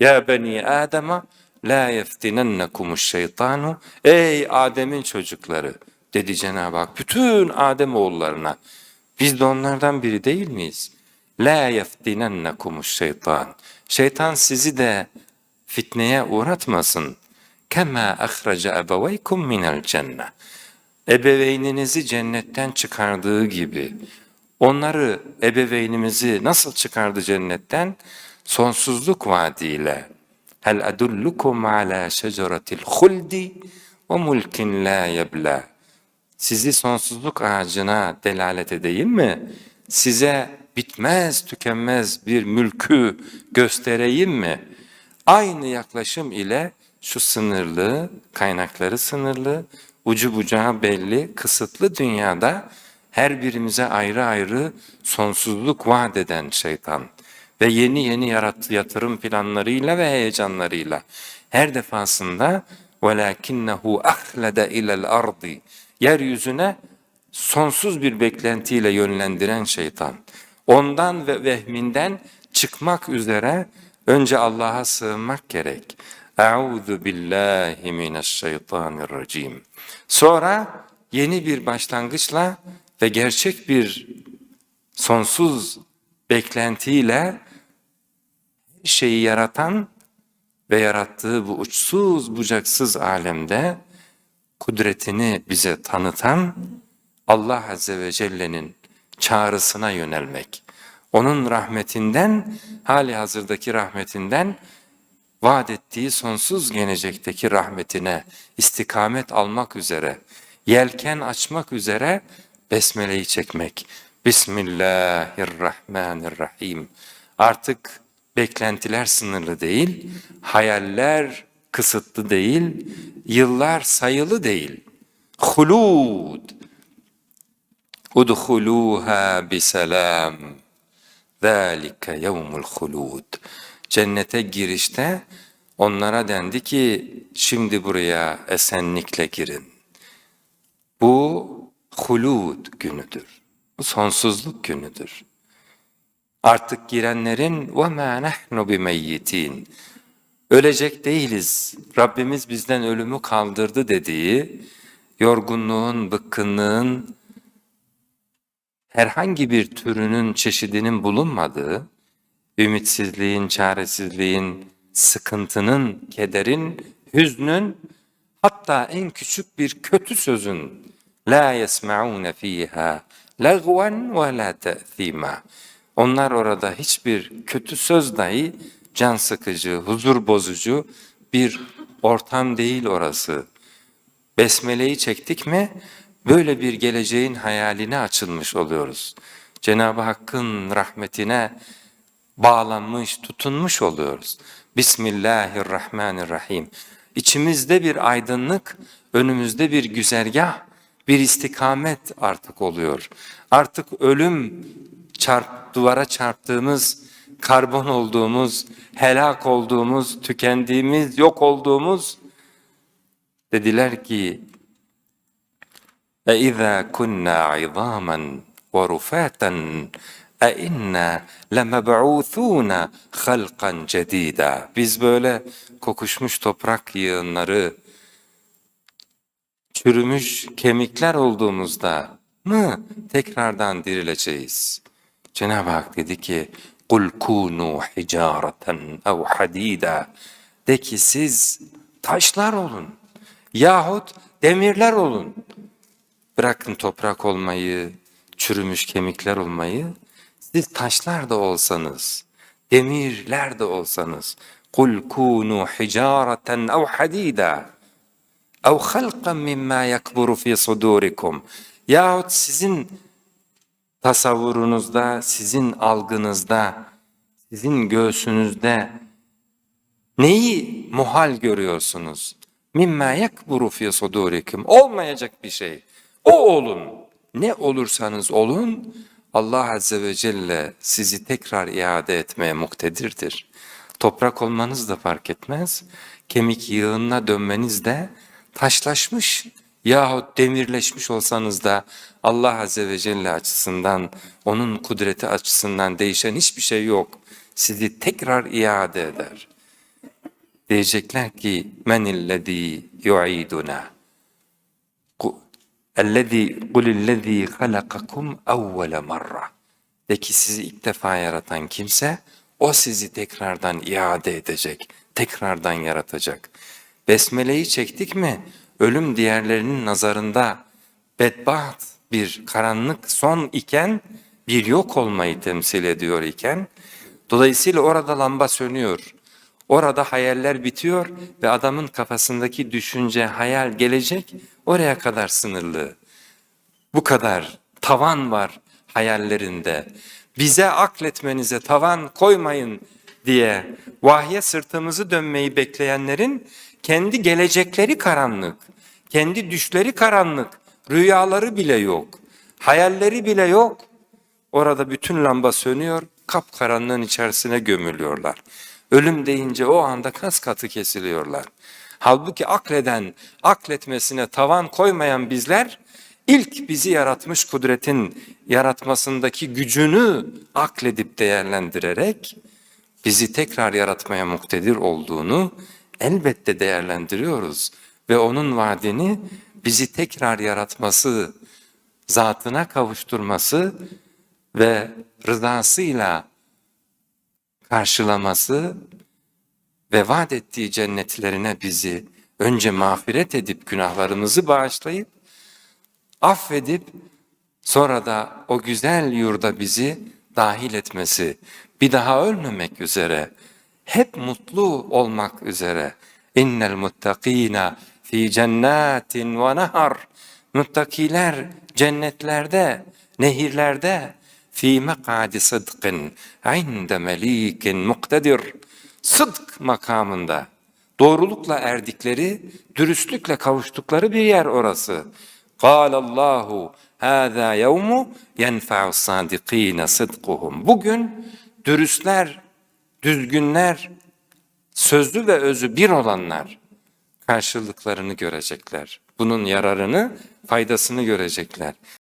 Ya beni Adem'a la yeftinennekumuş şeytanu. Ey Adem'in çocukları dedi Cenab-ı Hak bütün Adem oğullarına. Biz de onlardan biri değil miyiz? La yeftinennekumuş şeytan. Şeytan sizi de fitneye uğratmasın. Kema ahraca ebeveykum minel cennet. Ebeveyninizi cennetten çıkardığı gibi onları ebeveynimizi nasıl çıkardı cennetten? Sonsuzluk vaadiyle. Hel adullukum ala şeceratil huldi ve mulkin la yebla. Sizi sonsuzluk ağacına delalet edeyim mi? Size bitmez tükenmez bir mülkü göstereyim mi? Aynı yaklaşım ile şu sınırlı, kaynakları sınırlı, ucu bucağı belli, kısıtlı dünyada her birimize ayrı ayrı sonsuzluk vaat eden şeytan ve yeni yeni yarattı yatırım planlarıyla ve heyecanlarıyla her defasında وَلَاكِنَّهُ أَخْلَدَ اِلَى الْأَرْضِ Yeryüzüne sonsuz bir beklentiyle yönlendiren şeytan. Ondan ve vehminden çıkmak üzere önce Allah'a sığınmak gerek. Euzu billahi mineşşeytanirracim. Sonra yeni bir başlangıçla ve gerçek bir sonsuz beklentiyle her şeyi yaratan ve yarattığı bu uçsuz bucaksız alemde kudretini bize tanıtan Allah Azze ve Celle'nin çağrısına yönelmek. Onun rahmetinden, hali hazırdaki rahmetinden vaat ettiği sonsuz gelecekteki rahmetine istikamet almak üzere, yelken açmak üzere besmeleyi çekmek. Bismillahirrahmanirrahim. Artık beklentiler sınırlı değil, hayaller kısıtlı değil, yıllar sayılı değil. Hulud. Udhuluha biselam. Zalike yevmul hulud. Cennete girişte onlara dendi ki şimdi buraya esenlikle girin. Bu hulud günüdür. Bu sonsuzluk günüdür. Artık girenlerin وَمَا نَحْنُ بِمَيِّتِينَ Ölecek değiliz. Rabbimiz bizden ölümü kaldırdı dediği, yorgunluğun, bıkkınlığın, herhangi bir türünün, çeşidinin bulunmadığı, ümitsizliğin, çaresizliğin, sıkıntının, kederin, hüznün, hatta en küçük bir kötü sözün la yesmaun fiha lagwan ve la ta'thima. onlar orada hiçbir kötü söz dahi can sıkıcı, huzur bozucu bir ortam değil orası. Besmeleyi çektik mi böyle bir geleceğin hayaline açılmış oluyoruz. Cenab-ı Hakk'ın rahmetine bağlanmış, tutunmuş oluyoruz. Bismillahirrahmanirrahim. İçimizde bir aydınlık, önümüzde bir güzergah, bir istikamet artık oluyor. Artık ölüm çarp, duvara çarptığımız, karbon olduğumuz, helak olduğumuz, tükendiğimiz, yok olduğumuz dediler ki اَاِذَا كُنَّا عِظَامًا وَرُفَاتًا اَاِنَّا لَمَبْعُوثُونَ خَلْقًا جَد۪يدًا Biz böyle kokuşmuş toprak yığınları, çürümüş kemikler olduğumuzda mı tekrardan dirileceğiz? Cenab-ı Hak dedi ki kul kunu hicareten ev hadida de ki siz taşlar olun yahut demirler olun. Bırakın toprak olmayı, çürümüş kemikler olmayı. Siz taşlar da olsanız, demirler de olsanız. Kul kunu hicareten ev hadida ev halqan mimma yakburu fi sudurikum. Yahut sizin tasavvurunuzda, sizin algınızda, sizin göğsünüzde neyi muhal görüyorsunuz? Mimma yakburu fi sudurikum. Olmayacak bir şey. O olun. Ne olursanız olun Allah Azze ve Celle sizi tekrar iade etmeye muktedirdir. Toprak olmanız da fark etmez. Kemik yığınına dönmeniz de taşlaşmış yahut demirleşmiş olsanız da Allah Azze ve Celle açısından, onun kudreti açısından değişen hiçbir şey yok. Sizi tekrar iade eder. Diyecekler ki menillezî yu'iduna. Ku- Ellezî kulillezî halakakum evvele marra. De ki sizi ilk defa yaratan kimse o sizi tekrardan iade edecek, tekrardan yaratacak. Besmele'yi çektik mi ölüm diğerlerinin nazarında bedbaht bir karanlık son iken bir yok olmayı temsil ediyor iken dolayısıyla orada lamba sönüyor. Orada hayaller bitiyor ve adamın kafasındaki düşünce, hayal, gelecek oraya kadar sınırlı. Bu kadar tavan var hayallerinde. Bize akletmenize tavan koymayın diye vahye sırtımızı dönmeyi bekleyenlerin kendi gelecekleri karanlık, kendi düşleri karanlık, rüyaları bile yok, hayalleri bile yok. Orada bütün lamba sönüyor, kapkaranlığın içerisine gömülüyorlar. Ölüm deyince o anda kas katı kesiliyorlar. Halbuki akleden, akletmesine tavan koymayan bizler, ilk bizi yaratmış kudretin yaratmasındaki gücünü akledip değerlendirerek, bizi tekrar yaratmaya muktedir olduğunu elbette değerlendiriyoruz. Ve onun vaadini bizi tekrar yaratması, zatına kavuşturması ve rızasıyla karşılaması ve vaat ettiği cennetlerine bizi önce mağfiret edip günahlarımızı bağışlayıp affedip sonra da o güzel yurda bizi dahil etmesi, bir daha ölmemek üzere, hep mutlu olmak üzere. İnnel muttakina fi cennetin ve nehar. Muttakiler cennetlerde, nehirlerde fi mekadi sıdkın inde melikin muktedir. Sıdk makamında doğrulukla erdikleri, dürüstlükle kavuştukları bir yer orası. Allahu hâzâ yevmu yenfa'u sâdikîne sıdkuhum. Bugün dürüstler, düzgünler, sözlü ve özü bir olanlar karşılıklarını görecekler. Bunun yararını, faydasını görecekler.